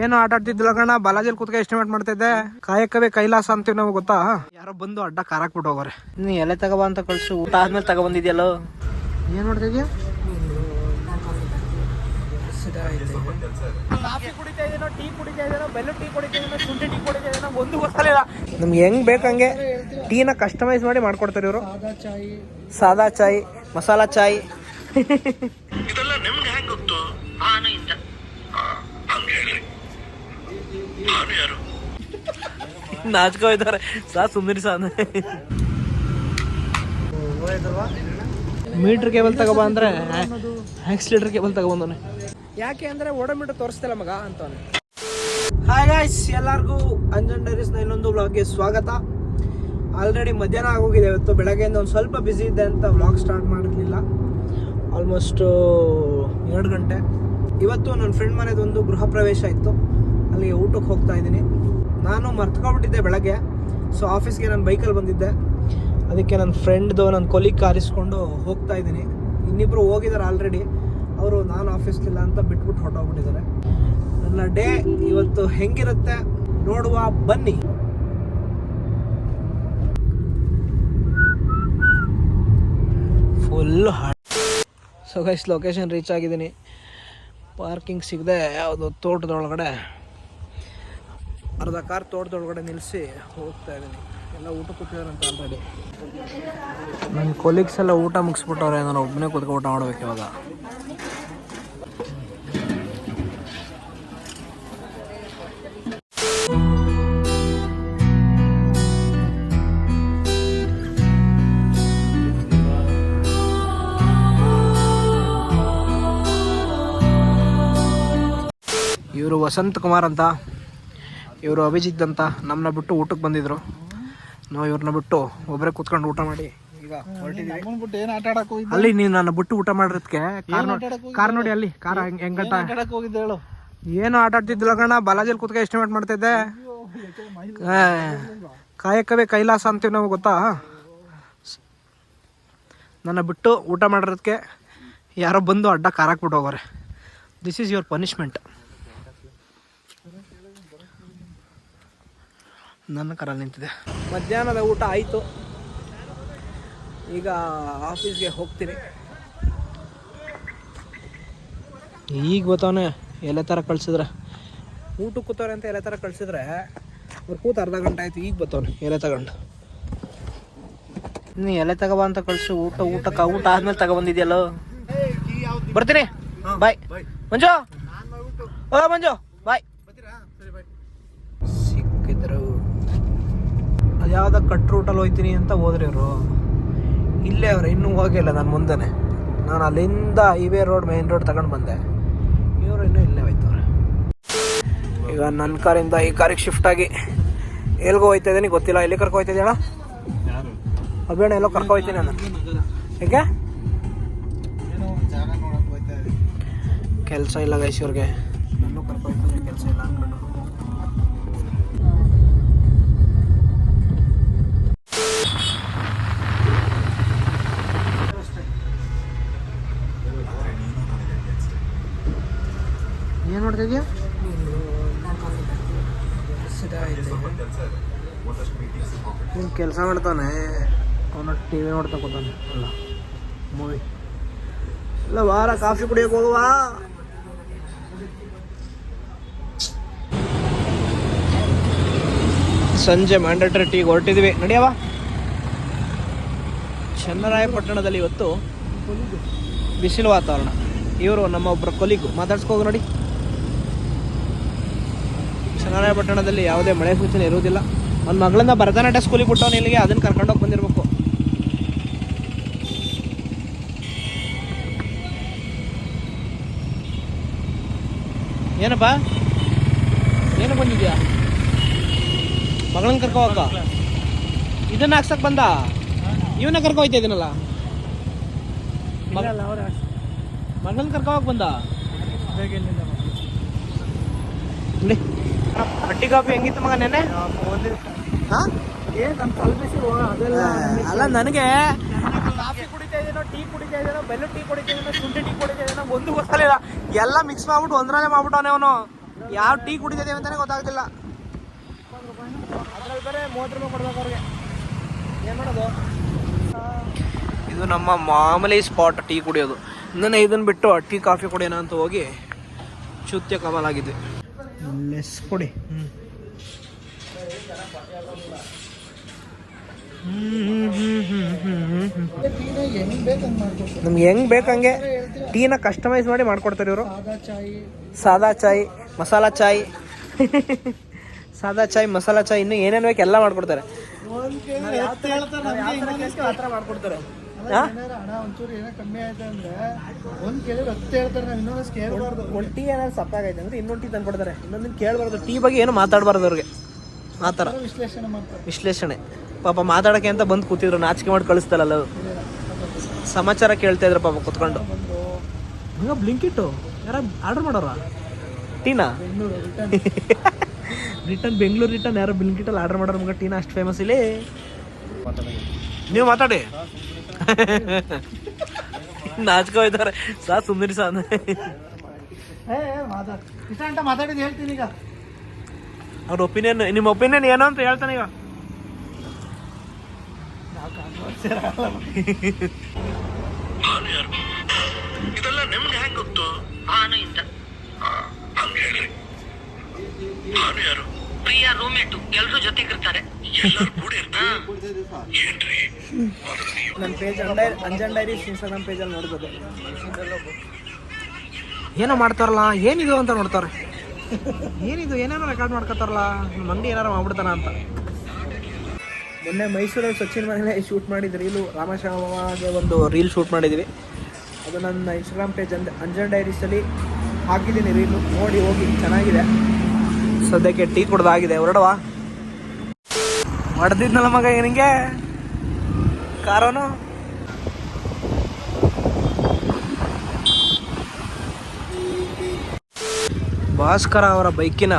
ಏನು ಆಟ ಆಡ್ತಿದ್ದಿಲ್ಲ ಕಣ ಬಾಲಾಜಿಲ್ ಕೂತ್ಕ ಎಸ್ಟಿಮೇಟ್ ಮಾಡ್ತಿದ್ದೆ. ಕಾಯಕವೇ ಕೈಲಾಸ ಅಂತೀವಿ ನಾವು ಗೊತ್ತಾ? ಯಾರೋ ಬಂದು ಅಡ್ಡ ಕಾರಾಕ್ಬಿಟ್ಟು ಹೋಗೋರೆ. ನೀ ಎಲೆ ತಗೋಬಾ ಅಂತ ಕಳ್ಸು. ಊಟ ಆದ್ಮೇಲೆ ತಗೊಬಂದಿದ್ಯಲ್ಲೋ? ಏನ್ ಗೊತ್ತಾಗಲಿಲ್ಲ ನಮ್ಗೆ ಹೆಂಗ್ ಬೇಕಂಗೆ ಟೀನ ಕಸ್ಟಮೈಸ್ ಮಾಡಿ ಮಾಡ್ಕೊಡ್ತಾರೆ ಇವರು. ಸಾದಾ ಚಾಯ್ ಮಸಾಲಾ ಚಾಯ್ ಇದೆಲ್ಲ ನಿಮ್ಗೆ ಹೆಂಗ್ ಗೊತ್ತು ಆನೆಯಿಂದ ಹಂಗೆ ಹೇಳ್ರಿ ನಾನು ಯಾರು ನಾಚ್ಕೋ ಇದ್ದಾರೆ ಸಾ ಸುಂದರಿ ಸಾ ಮೀಟರ್ ಕೇಬಲ್ ತಗೋಬಾ ಅಂದ್ರೆ ಆಕ್ಸಿಲೇಟರ್ ಕೇಬಲ್ ತಗೊಬಂದವನೆ ಯಾಕೆ ಅಂದ್ರೆ ಓಡೋಮೀಟರ್ ತೋರಿಸ್ತಿಲ್ಲ ಮಗ ಅಂತವನೆ. ಹಾಯ್ ಗಾಯ್ಸ್ ಎಲ್ಲರಿಗೂ ಅಂಜನ್ ಡೈರೀಸ್ನ ಇನ್ನೊಂದು ವ್ಲಾಗ್ಗೆ ಸ್ವಾಗತ. ಆಲ್ರೆಡಿ ಮಧ್ಯಾಹ್ನ ಆಗೋಗಿದೆ ಇವತ್ತು ಬೆಳಗ್ಗೆಯಿಂದ ಒಂದು ಸ್ವಲ್ಪ ಬ್ಯುಸಿ ಇದೆ ಅಂತ ವ್ಲಾಗ್ ಸ್ಟಾರ್ಟ್ ಮಾಡಿರಲಿಲ್ಲ ಆಲ್ಮೋಸ್ಟ್ ಎರಡು ಗಂಟೆ. ಇವತ್ತು ನನ್ನ ಫ್ರೆಂಡ್ ಮನೆದೊಂದು ಗೃಹ ಪ್ರವೇಶ ಇತ್ತು. ಅಲ್ಲಿಗೆ ಊಟಕ್ಕೆ ಹೋಗ್ತಾ ಇದ್ದೀನಿ. ನಾನು ಮರ್ತ್ಕೊಂಡ್ಬಿಟ್ಟಿದ್ದೆ ಬೆಳಗ್ಗೆ. ಸೊ ಆಫೀಸ್ಗೆ ನಾನು ಬೈಕಲ್ಲಿ ಬಂದಿದ್ದೆ. ಅದಕ್ಕೆ ನನ್ನ ಫ್ರೆಂಡ್ದು ನನ್ನ ಕೊಲಿಗ್ ಕಾರಿಸ್ಕೊಂಡು ಹೋಗ್ತಾ ಇದ್ದೀನಿ. ಇನ್ನಿಬ್ಬರು ಹೋಗಿದ್ದಾರೆ ಆಲ್ರೆಡಿ ಅವರು, ನಾನು ಆಫೀಸ್ಲಿಲ್ಲ ಅಂತ ಬಿಟ್ಬಿಟ್ಟು ಹೊರಟೋಗ್ಬಿಟ್ಟಿದ್ದಾರೆ. ನನ್ನ ಡೇ ಇವತ್ತು ಹೆಂಗಿರುತ್ತೆ ನೋಡುವ, ಬನ್ನಿ. Full so guys location reach ಆಗಿದ್ದೀನಿ. ಪಾರ್ಕಿಂಗ್ ಸಿಗದೆ, ಯಾವುದು ತೋಟದೊಳಗಡೆ ಅರ್ಧ ಕಾರ್ ತೋಟದೊಳಗಡೆ ನಿಲ್ಲಿಸಿ ಹೋಗ್ತಾ ಇದ್ದೀನಿ. ಎಲ್ಲ ಊಟ ಕೂತಿದಾರಂತ ಆಲ್ರೆಡಿ ನನ್ನ ಕೊಲೀಗ್ಸ್ ಎಲ್ಲ ಊಟ ಮುಗಿಸ್ಬಿಟ್ಟವ್ರೆ, ನಾನು ಒಬ್ಬನೇ ಕುತ್ಕೊ ಊಟ ಮಾಡ್ಬೇಕು ಇವಾಗ. ಇವರು ವಸಂತ್ ಕುಮಾರ್ ಅಂತ. ಇವರು ಅಭಿಜಿತ್ ಅಂತ ನಮ್ಮನ್ನ ಬಿಟ್ಟು ಊಟಕ್ಕೆ ಬಂದಿದ್ರು. ನಾವು ಇವ್ರನ್ನ ಬಿಟ್ಟು ಒಬ್ಬರೇ ಕೂತ್ಕೊಂಡು ಊಟ ಮಾಡಿ ಈಗ ಅಲ್ಲಿ ನೀವು ನನ್ನ ಬಿಟ್ಟು ಊಟ ಮಾಡಿರೋದಕ್ಕೆ ಕಾರ್ ನೋಡಿ ಕಾರ್ ನೋಡಿ ಅಲ್ಲಿ ಕಾರ್ ಹೆಂಗ್ ಹೆಂಗಂಟ ಹೇಳು. ಏನು ಆಟ ಆಡ್ತಿದ್ದಿಲ್ಲ ಕಣ ಬಾಲಾಜಿಯಲ್ಲಿ ಕೂತ್ಕ ಎಸ್ಟಿಮೇಟ್ ಮಾಡ್ತಿದ್ದೆ. ಕಾಯಕವೇ ಕೈಲಾಸ ಅಂತೀವಿ ನಾವು ಗೊತ್ತಾ? ನನ್ನ ಬಿಟ್ಟು ಊಟ ಮಾಡಿರೋದಕ್ಕೆ ಯಾರೋ ಬಂದು ಅಡ್ಡ ಕಾರಾಕ್ಬಿಟ್ಟು ಹೋಗೋರೆ. ದಿಸ್ ಈಸ್ ಯುವರ್ ಪನಿಷ್ಮೆಂಟ್ ನನ್ನ ಕರ ನಿಂತಿದೆ. ಮಧ್ಯಾಹ್ನದ ಊಟ ಆಯಿತು. ಈಗ ಆಫೀಸ್ಗೆ ಹೋಗ್ತೀನಿ. ಈಗ ಗೊತ್ತವನೆ ಎಲ್ಲ ಥರ ಕಳ್ಸಿದ್ರೆ. ಊಟಕ್ಕೆ ಕೂತವ್ರೆ ಅಂತ ಎಲ್ಲ ಥರ ಕಳ್ಸಿದ್ರೆ ಅವ್ರು ಕೂತು ಅರ್ಧ ಗಂಟೆ ಆಯಿತು ಈಗ ಬತ್ತವನೆ ಎಲೆ ತಗೊಂಡು. ನೀ ಎಲೆ ತಗೋಬಾ ಅಂತ ಕಳಿಸು ಊಟ ಊಟಕ್ಕೆ ಊಟ ಆದ್ಮೇಲೆ ತಗೊಬಂದಿದ್ಯಲ್ಲೋ ಬರ್ತೀನಿ. ಬಾಯ್ ಮಂಜು! ಓ ಮಂಜು ಬಾಯ್ ಸಿಕ್ಕಿದ್ರು ಅದ್ಯಾವ್ದ ಕಟ್ ರೂಟಲ್ಲಿ ಹೋಯ್ತೀನಿ ಅಂತ ಹೋದ್ರಿ ಅವರು ಇಲ್ಲೇ ಅವ್ರು ಇನ್ನೂ ಹೋಗಿಲ್ಲ ನಾನು ಮುಂದೆನೇ. ನಾನು ಅಲ್ಲಿಂದ ಹೈವೇ ರೋಡ್ ಮೇನ್ ರೋಡ್ ತಗೊಂಡು ಬಂದೆ. ಇವರು ಇನ್ನೂ ಇಲ್ಲೇ ಹೋಯ್ತವ್ರೆ. ಈಗ ನನ್ನ ಕಾರಿಂದ ಈ ಕಾರಿಗೆ ಶಿಫ್ಟ್ ಆಗಿ ಎಲ್ಗೋ ಹೋಯ್ತಾ ಇದ್ದೀನಿ ಗೊತ್ತಿಲ್ಲ. ಎಲ್ಲಿ ಕರ್ಕೊ ಹೋಯ್ತಾ ಇದೆಯಾ ಎಲ್ಲೋ ಕರ್ಕೊ ಹೋಯ್ತೀನಿ ನಾನು. ಹೇಗೆ. ಕೆಲಸ ಇಲ್ಲ ಗೈಸ್ ಇವ್ರಿಗೆ. ಇದೆಯಾ ನೀನು ಕೆಲಸ ಮಾಡ್ತಾನೆ. ಅವನ ಟಿ ವಿ ನೋಡ್ತಾ ಕೂತಾನೆ ಅಲ್ಲ ಮೂವಿ ಇಲ್ಲ ವಾರ ಕಾಫಿ ಕುಡಿಯೋಕೆ ಹೋಗುವ? ಸಂಜೆ ಮ್ಯಾಂಡೇಟರಿ ಟೀಗೆ ಹೊರಟಿದ್ವಿ. ನಡೆಯವ ಚನ್ನರಾಯಪಟ್ಟಣದಲ್ಲಿ ಇವತ್ತು ಬಿಸಿಲು ವಾತಾವರಣ. ಇವರು ನಮ್ಮ ಒಬ್ಬರ ಕೊಲಿಗು. ಮಾತಾಡ್ಸ್ಕೋಗು ನೋಡಿ. ಚನ್ನರಾಯಪಟ್ಟಣದಲ್ಲಿ ಯಾವುದೇ ಮಳೆ ಸೂಚನೆ ಇರುವುದಿಲ್ಲ. ಅವ್ನ ಮಗಳನ್ನ ಭರತನಾಟ್ಯ ಸ್ಕೂಲಿಗೆ ಬಿಟ್ಟವನು ಇಲ್ಲಿಗೆ ಅದನ್ನ ಕರ್ಕೊಂಡೋಗಿ ಬಂದಿರಬೇಕು. ಏನಪ್ಪ? ಏನು ಬಂದಿದ್ಯಾ? ಮಗಳನ್ನ ಕರ್ಕೋಕ ಇದನ್ನ ಹಾಕ್ಸಕ್ ಬಂದ? ಇವನ್ನ ಕರ್ಕೊ ಹೋಯ್ತಾ ಇದೀನಲ್ಲ? ಮಗಳನ್ನ ಕರ್ಕೋಕ್ ಹೋಗಕ್ ಬಂದ? ಹಟ್ಟಿ ಕಾಫಿ ಹೆಂಗಿತ್ತು ಮಗ ನೆನೆ ಹಾ ಅಲ್ಲ ನನಗೆ ಕಾಫಿ ಕುಡಿತಾ ಇದೇನೋ ಟೀ ಕುಡಿತಾ ಇದೀನೋ ಬೆಲ್ಲ ಟೀ ಕುಡಿತಾ ಇದೀನೋ ಶುಂಠಿ ಟೀ ಕುಡಿತಾ ಇದೀನೋ ಒಂದು ಗೊತ್ತಾಗಲಿಲ್ಲ ಎಲ್ಲ ಮಿಕ್ಸ್ ಮಾಡ್ಬಿಟ್ಟು ಒಂದ್ರಲ್ಲೇ ಮಾಡ್ಬಿಟ್ಟವನೇ ಅವನು. ಯಾವ ಟೀ ಕುಡಿತಿದ್ದೀವಿ ಅಂತಾನೆ ಗೊತ್ತಾಗ್ತಿಲ್ಲ. ಅದ್ರಲ್ಲಿ ಬೇರೆ ಮೂವತ್ತು ರೂಪಾಯಿ ಕೊಡ್ಬೇಕು ಅವ್ರಿಗೆ. ಏನು ಮಾಡೋದು? ಇದು ನಮ್ಮ ಮಾಮೂಲಿ ಸ್ಪಾಟ್ ಟೀ ಕುಡಿಯೋದು. ನನ್ನ ಇದನ್ನ ಬಿಟ್ಟು ಟೀ ಕಾಫಿ ಕುಡಿಯೋಣ ಅಂತ ಹೋಗಿ ಚುತ್ಯ ಕಮಲಾಗಿದೆ ಲೆಸ್ ಕೊಡಿ. ಹ್ಞೂ ಹೆಂಗ್ ಬೇಕಂಗ್ ಮಾಡ್ಕೊಡ್ತಾರೆ ನಮ್ಗೆ ಹೆಂಗ್ ಬೇಕಂಗೆ ಟೀನ ಕಸ್ಟಮೈಸ್ ಮಾಡಿ ಮಾಡ್ಕೊಡ್ತಾರೆ ಇವರು. ಸಾದಾ ಚಾಯ್. ಮಸಾಲ ಚಾಯ್ ಮಸಾಲಾ ಚಾಯ್. ಸಾದಾ ಚಾಯ್ ಮಸಾಲ ಚಾಯ್ ಇನ್ನು ಏನೇನು ಬೇಕು ಎಲ್ಲ ಮಾಡ್ಕೊಡ್ತಾರೆ. ಮಾಡ್ಕೊಡ್ತಾರೆ. ಅಲ್ಲ, ಏನಾರ ಹಣ ಏನೋ ಕಮ್ಮಿ ಆಯ್ತು ಅಂದ್ರೆ ಒಂದ್ ಕೇಳಿದ್ರೆ ಹತ್ತು ಹೇಳ್ತಾರೆ ನಾವು ಇನ್ನೊಂದು ಕೇಳಬಾರ್ದು. ಒಂದು ಟೀ ಏನಾದ್ರು ಸಪ್ಪಾಗೈತೆ ಅಂದ್ರೆ ಇನ್ನೊಂದು ಟೀ ತಂದು ಕೊಡ್ತಾರೆ ಇನ್ನೊಂದು ಕೇಳಬಾರ್ದು. ಟೀ ಬಗ್ಗೆ ಏನು ಮಾತಾಡಬಾರ್ದು ಅವ್ರಿಗೆ. ಆ ಥರ. ವಿಶ್ಲೇಷಣೆ ವಿಶ್ಲೇಷಣೆ. ಪಾಪ ಮಾತಾಡೋಕೆ ಅಂತ ಬಂದು ಕೂತಿದ್ರು ನಾಚಿಕೆ ಮಾಡಿ ಕಳಿಸ್ತಾರಲ್ಲ ಅದು ಸಮಾಚಾರ ಕೇಳ್ತಾ ಇದ್ರು ಪಾಪ ಕುತ್ಕೊಂಡು. ಹಂಗ ಬ್ಲಿಂಕಿಟ್ಟು ಯಾರ ಆರ್ಡರ್ ಮಾಡೋರ? Tina? Bengaluru return return Bengaluru return ಯಾರೋ ಬ್ಲಿಂಕಿಟಲ್ಲಿ ಆರ್ಡರ್ ಮಾಡೋರು ನಮ್ಗೆ ಟೀನಾ ಅಷ್ಟು ಫೇಮಸ್ ಇಲ್ಲಿ. ನೀವು ಮಾತಾಡಿ. ನಾಚ್ಕೋ ಇದ್ದಾರೆ ಸಾ ಸುಂದರಿ ಸಾ. ಏ ಮಾತಾಡ್. ಇಷ್ಟ ಅಂತ ಮಾತಾಡಿದ್ ಹೇಳ್ತೀನಿ ಈಗ. ಅವ್ರ ಒಪಿನಿಯನ್ ನಿಮ್ಮ ಒಪಿನಿಯನ್ ಏನು ಅಂತ ಹೇಳ್ತಾನೆ ಈಗ. ಇದೆಲ್ಲ ನಿಮ್ಗೆ ಹೆಂಗ್ ಗೊತ್ತು? ನಾನು ಇಂದ ಹಂಗ ಹೇಳ್ರಿ. ನಾನು ಯಾರು? ಪ್ರಿಯ ರೂಮೇಟು ಎಲ್ರೂ ಜೊತೆಗಿರ್ತಾರೆ ಎಲ್ಲರೂ ಕೂಡಿ ಇರ್ತಾರೆ ಏನ್ರಿ? ಮೊದಲು ನೀವು. ನನ್ನ ಪೇಜ್ ಅಂಡೈ ಅಂಜನ್ ಡೈರೀಸ್ ಇನ್ಸ್ಟಾಗ್ರಾಮ್ ಪೇಜಲ್ಲಿ ನೋಡ್ಬೋದು. ಏನೋ ಮಾಡ್ತಾರಲ್ಲ ಏನಿದು ಅಂತ ನೋಡ್ತಾರೆ. ಏನಿದು ಏನೇನೋ ರೆಕಾರ್ಡ್ ಮಾಡ್ಕೊತಾರಲ್ಲ ನಮ್ಮ ಅಂಗಡಿ ಏನಾರು ಮಾಡ್ಬಿಡ್ತಾನ ಅಂತ. ಮೊನ್ನೆ ಮೈಸೂರಲ್ಲಿ ಸಚಿನ್ ಮನೇಲೆ ಶೂಟ್ ಮಾಡಿದ ರೀಲು ರಾಮಶಾಮಗೆ ಒಂದು ರೀಲ್ ಶೂಟ್ ಮಾಡಿದ್ವಿ ಅದು ನನ್ನ ಇನ್ಸ್ಟಾಗ್ರಾಮ್ ಪೇಜ್ ಅಂದ ಅಂಜನ್ ಡೈರೀಸಲ್ಲಿ ಹಾಕಿದ್ದೀನಿ ರೀಲು ನೋಡಿ ಹೋಗಿ ಚೆನ್ನಾಗಿದೆ. ಸದ್ಯಕ್ಕೆ ಟೀ ಕುಡ್ದಾಗಿದೆ ಹೊರಡುವ. ಹೊಡೆದಿದ್ನಲ್ಲ ಮಗ ನಿನಗೆ ಕಾರೋನು? ಭಾಸ್ಕರ ಅವರ ಬೈಕಿನ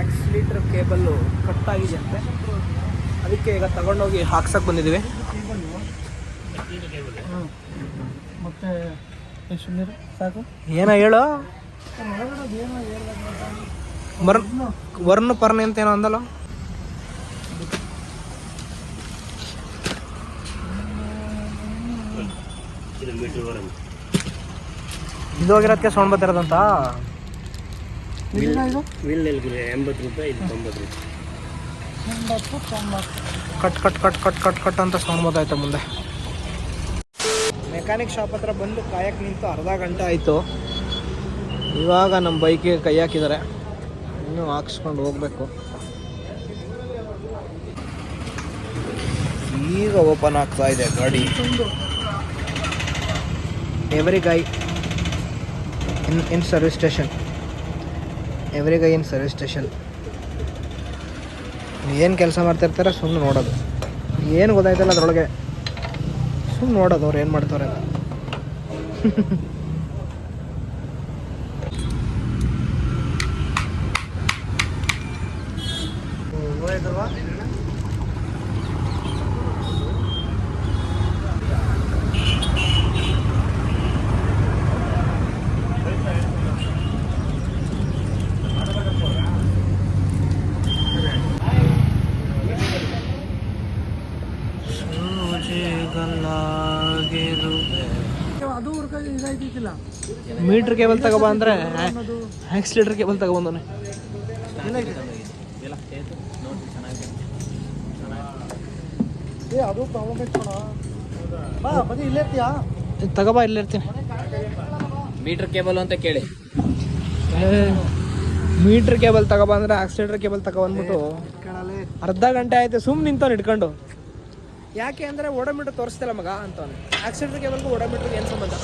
ಆಕ್ಸಿಲೀಟರ್ ಕೇಬಲ್ಲು ಕಟ್ಟಾಗಿದೆ ಅಂತೆ. ಅದಕ್ಕೆ ಈಗ ತಗೊಂಡೋಗಿ ಹಾಕ್ಸಕ್ ಬಂದಿದ್ದೀವಿ. ಮತ್ತೆ ಸಾಕು. ಏನೋ ಹೇಳು? ವರ್ಣ ವರ್ಣ ಪರ್ಣ ಅಂತ ಏನೋ ಅಂದಲ್ಲ? ಇದು ಹೋಗಿರೋದಕ್ಕೆ ಸೌಂಡ್ ಬರ್ತಿರೋದಂತ? ಎಂಬತ್ತು ರೂಪಾಯಿ cut cut cut cut cut cut ಅಂತ ಸೌಂಡ್ ಬರ್ತಾಯ್ತು ಮುಂದೆ. ಮೆಕ್ಯಾನಿಕ್ ಶಾಪ್ ಹತ್ರ ಬಂದು ಕಾಯಕ್ಕೆ ನಿಂತು ಅರ್ಧ ಗಂಟೆ ಆಯಿತು. ಇವಾಗ ನಮ್ಮ ಬೈಕಿಗೆ ಕೈ ಹಾಕಿದ್ದಾರೆ. ಇನ್ನೂ ಹಾಕ್ಸ್ಕೊಂಡು ಹೋಗ್ಬೇಕು. ಈಗ ಓಪನ್ ಆಗ್ತಾ ಇದೆ ಗಾಡಿ. Every guy in in service station every guy in service station ಏನು ಕೆಲಸ ಮಾಡ್ತಿರ್ತಾರೆ ಸುಮ್ಮನೆ ನೋಡೋದು. ಏನು ಗೊತ್ತಾಯ್ತಲ್ಲ ಅದರೊಳಗೆ. ಸುಮ್ಮನೆ ನೋಡೋದು ಅವ್ರು ಏನು ಮಾಡ್ತಾರೆ ಅಂತ. ಇದಾಯ್ತಿಲ್ಲ ಮೀಟ್ರ್ ಕೇಬಲ್ ತಗೊಬ ಅಂದ್ರೆ ಆಕ್ಸಿಲೇಟರ್ ಕೇಬಲ್ ತಗೊಬಂದವನೆ ಏ ಅದು ತಗೋಬೇಕು ಕಣ. ಬಾ ಬದಿ ಇಲ್ಲೇ ಇರ್ತೀಯಾ? ತಗೋಬಾ ಇಲ್ಲಿರ್ತೀನಿ ಮೀಟರ್ ಕೇಬಲ್ ಅಂತ ಕೇಳಿ. ಮೀಟ್ರ್ ಕೇಬಲ್ ತಗೊಬ ಅಂದ್ರೆ ಆಕ್ಸಿಲೇಟರ್ ಕೇಬಲ್ ತಗೊಬಂದ್ಬಿಟ್ಟು ಅರ್ಧ ಗಂಟೆ ಆಯ್ತು ಸುಮ್ಮನೆ ನಿಂತವ್ನು ಇಟ್ಕೊಂಡು. ಯಾಕೆ ಅಂದರೆ ಓಡೋಮೀಟರ್ ತೋರಿಸ್ತಿಲ್ಲ ಮಗ ಅಂತ ಆಕ್ಸಿಲೇಟರ್ ಕೇಬಲ್ಗೂ ಓಡೋಮೀಟರ್ಗೆ ಏನು ಸಂಬಂಧ?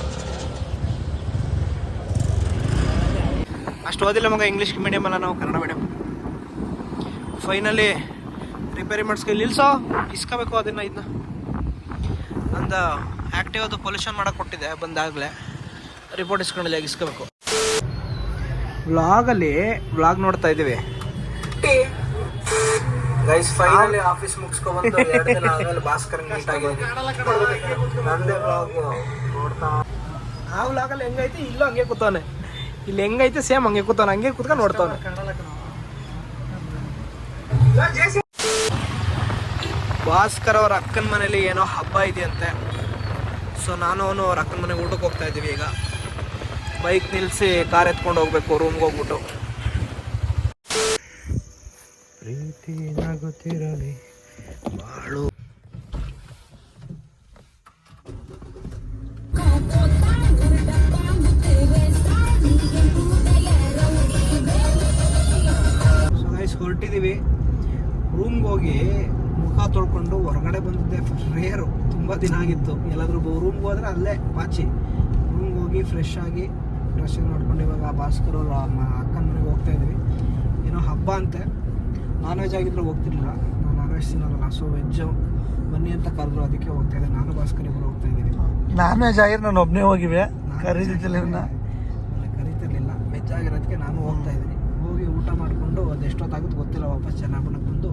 ಅಷ್ಟು ಓದಿಲ್ಲ ಮಗ ಇಂಗ್ಲೀಷ್ ಮೀಡಿಯಮ್ ಅಲ್ಲ ನಾವು ಕನ್ನಡ ಮೀಡಿಯಮ್ ಫೈನಲಿ ರಿಪೇರಿ ಮಾಡಿಸ್ಕೊ ನಿಲ್ಸೋ? ಇಸ್ಕೋಬೇಕು ಅದನ್ನು ಇದನ್ನ ನಂದು ಆ್ಯಕ್ಟಿವ್ ಅದು ಪೊಲ್ಯೂಷನ್ ಮಾಡೋಕೆ ಕೊಟ್ಟಿದೆ ಬಂದಾಗಲೇ. ರಿಪೋರ್ಟ್ ಇಸ್ಕೊಂಡಿಲ್ಲ ಇಸ್ಕೋಬೇಕು? ವ್ಲಾಗಲ್ಲಿ ವ್ಲಾಗ್ ನೋಡ್ತಾ ಇದ್ದೀವಿ. ಗೈಸ್ ಫೈನಲಿ ಆಫೀಸ್ ಮುಗಿಸ್ಕೊಂಡ್ಬಂದು ಎರಡು ದಿನ ಆದ್ಮೇಲೆ ಭಾಸ್ಕರ್ ಮೀಟ್ ಆಗಿ ನಂದೇ ವ್ಲಾಗ್ ನೋಡ್ತಾ. ಆ ವ್ಲಾಗಲ್ಲಿ ಹೆಂಗೈತಿ? ಇಲ್ಲೂ ಹಂಗೆ ಕೂತವನೆ. ಇಲ್ಲಿ ಹೆಂಗೈತೆ? ಸೇಮ್ ಹಂಗೆ ಕೂತಾನೆ ಹಂಗೆ ಕೂತ್ಕೊಂಡು ನೋಡ್ತಾವನೆ. ಕಣ ಭಾಸ್ಕರ್ ಅವ್ರ ಅಕ್ಕನ ಮನೇಲಿ ಏನೋ ಹಬ್ಬ ಇದೆಯಂತೆ. ಸೊ ನಾನು ಅವನು ಅವ್ರ ಅಕ್ಕನ ಮನೆಗೆ ಊಟಕ್ಕೆ ಹೋಗ್ತಾ ಇದ್ದೀವಿ ಈಗ. ಬೈಕ್ ನಿಲ್ಲಿಸಿ ಕಾರ್ ಎತ್ಕೊಂಡು ಹೋಗ್ಬೇಕು ರೂಮ್ಗೆ ಹೋಗ್ಬಿಟ್ಟು. ಪ್ರೀತಿ ನಗುತ್ತಿರಲಿ ಬಾಳು. ಹೊರಟಿದ್ದೀವಿ. ರೂಮ್ಗೆ ಹೋಗಿ ಮುಖ ತೊಳ್ಕೊಂಡು ಹೊರಗಡೆ ಬಂದಿದ್ದೆ ರೇರು ತುಂಬ ದಿನ ಆಗಿತ್ತು. ಎಲ್ಲಾದರೂ ರೂಮ್ಗೆ ಹೋದ್ರೆ ಅಲ್ಲೇ ಪಾಚಿ ರೂಮ್ಗೆ ಹೋಗಿ ಫ್ರೆಶ್ ಆಗಿ ಡ್ರೆಸ್ ಮಾಡ್ಕೊಂಡು ಇವಾಗ ಭಾಸ್ಕರ್ ಅವರು ಅಕ್ಕನ ಮನೆಗೆ ಹೋಗ್ತಾ ಇದ್ವಿ. ಏನೋ ಹಬ್ಬ ಅಂತೆ. ನಾನ್ ವೆಜ್ ಆಗಿದ್ರೆ ಹೋಗ್ತಿರ್ಲಿಲ್ಲ. ನಾನು ನಾನ್ ವೆಜ್ ತಿನ್ನೋಲ್ಲ ಸೊ ವೆಜ್ಜು ಬನ್ನಿ ಅಂತ ಕರೆದ್ರು ಅದಕ್ಕೆ ಹೋಗ್ತಾ ಇದ್ದೆ. ನಾನು ಭಾಸ್ಕರ್ ಇಬ್ಬರು ಹೋಗ್ತಾ ಇದ್ದೀವಿ. ನಾನ್ ವೆಜ್ ಆಗಿರೋ ನಾನು ಒಬ್ಬನೇ ಹೋಗಿವೆ. ಅಲ್ಲ, ಕರೀತಿರ್ಲಿಲ್ಲ ವೆಜ್ ಆಗಿರೋದಕ್ಕೆ ನಾನು ಹೋಗ್ತಾ ಇದ್ದೀನಿ. ಹೋಗಿ ಊಟ ಮಾಡಿಕೊಂಡು ಅದು ಎಷ್ಟೊತ್ತಾಗುತ್ತೆ ಗೊತ್ತಿಲ್ಲ ವಾಪಸ್ ಚೆನ್ನಾಗಿ ಬಂದು